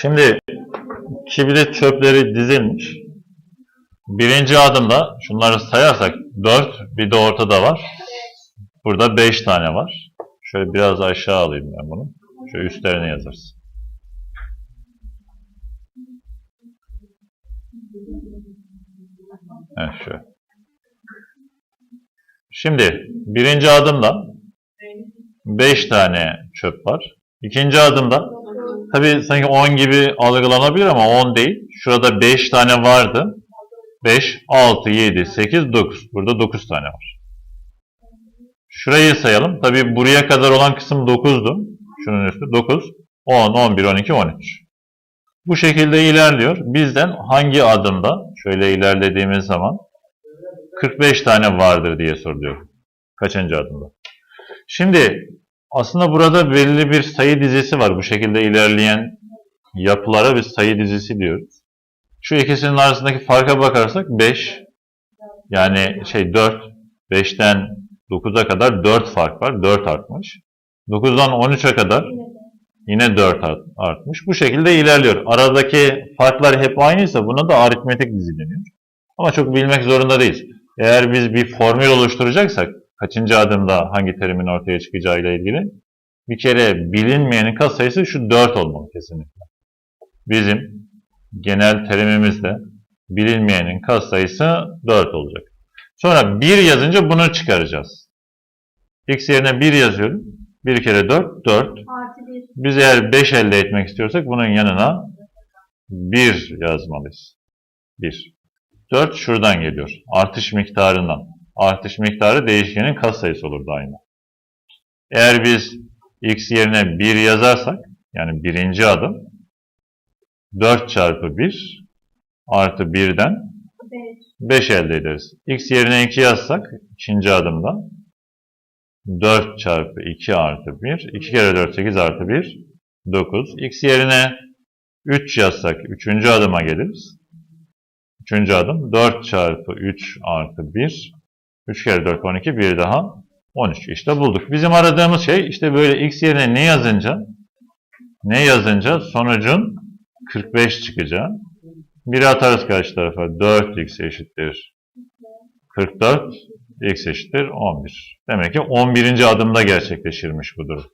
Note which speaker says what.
Speaker 1: Şimdi kibrit çöpleri dizilmiş. Birinci adımda şunları sayarsak 4 bir de ortada var. Burada 5 tane var. Şöyle biraz aşağı alayım ben bunu. Şöyle üstlerine yazarız. Evet şöyle. Şimdi birinci adımda 5 tane çöp var. İkinci adımda tabi sanki 10 gibi algılanabilir ama 10 değil. Şurada 5 tane vardı. 5, 6, 7, 8, 9. Burada 9 tane var. Şurayı sayalım. Tabi buraya kadar olan kısım 9'du. Şunun üstü 9, 10, 11, 12, 13. Bu şekilde ilerliyor. Bizden hangi adımda şöyle ilerlediğimiz zaman 45 tane vardır diye soruluyor. Kaçıncı adımda? Şimdi aslında burada belli bir sayı dizisi var. Bu şekilde ilerleyen yapılara biz sayı dizisi diyoruz. Şu ikisinin arasındaki farka bakarsak 5 yani şey 4 5'ten 9'a kadar 4 fark var. 4 artmış. 9'dan 13'e kadar yine 4 art- artmış. Bu şekilde ilerliyor. Aradaki farklar hep aynıysa buna da aritmetik dizi deniyor. Ama çok bilmek zorunda değiliz. Eğer biz bir formül oluşturacaksak kaçıncı adımda hangi terimin ortaya çıkacağıyla ilgili bir kere bilinmeyenin katsayısı şu 4 olmalı kesinlikle. Bizim genel terimimizde bilinmeyenin katsayısı 4 olacak. Sonra 1 yazınca bunu çıkaracağız. X yerine 1 yazıyorum. 1 kere 4, 4.
Speaker 2: Artı bir.
Speaker 1: Biz eğer 5 elde etmek istiyorsak bunun yanına 1 yazmalıyız. 1. 4 şuradan geliyor. Artış miktarından. Artış miktarı değişkenin katsayısı olur daima. Eğer biz x yerine 1 yazarsak, yani birinci adım, 4 çarpı 1 artı 1'den
Speaker 2: Beş.
Speaker 1: 5 elde ederiz. X yerine 2 yazsak ikinci adımda 4 çarpı 2 artı 1. 2 kere 4 8 artı 1 9. X yerine 3 yazsak 3. adıma geliriz. 3. adım 4 çarpı 3 artı 1. 3 kere 4 12 bir daha 13. İşte bulduk. Bizim aradığımız şey işte böyle x yerine ne yazınca ne yazınca sonucun 45 çıkacağı. Biri atarız karşı tarafa. 4x eşittir. 44 x eşittir 11. Demek ki 11. adımda gerçekleşirmiş bu durum.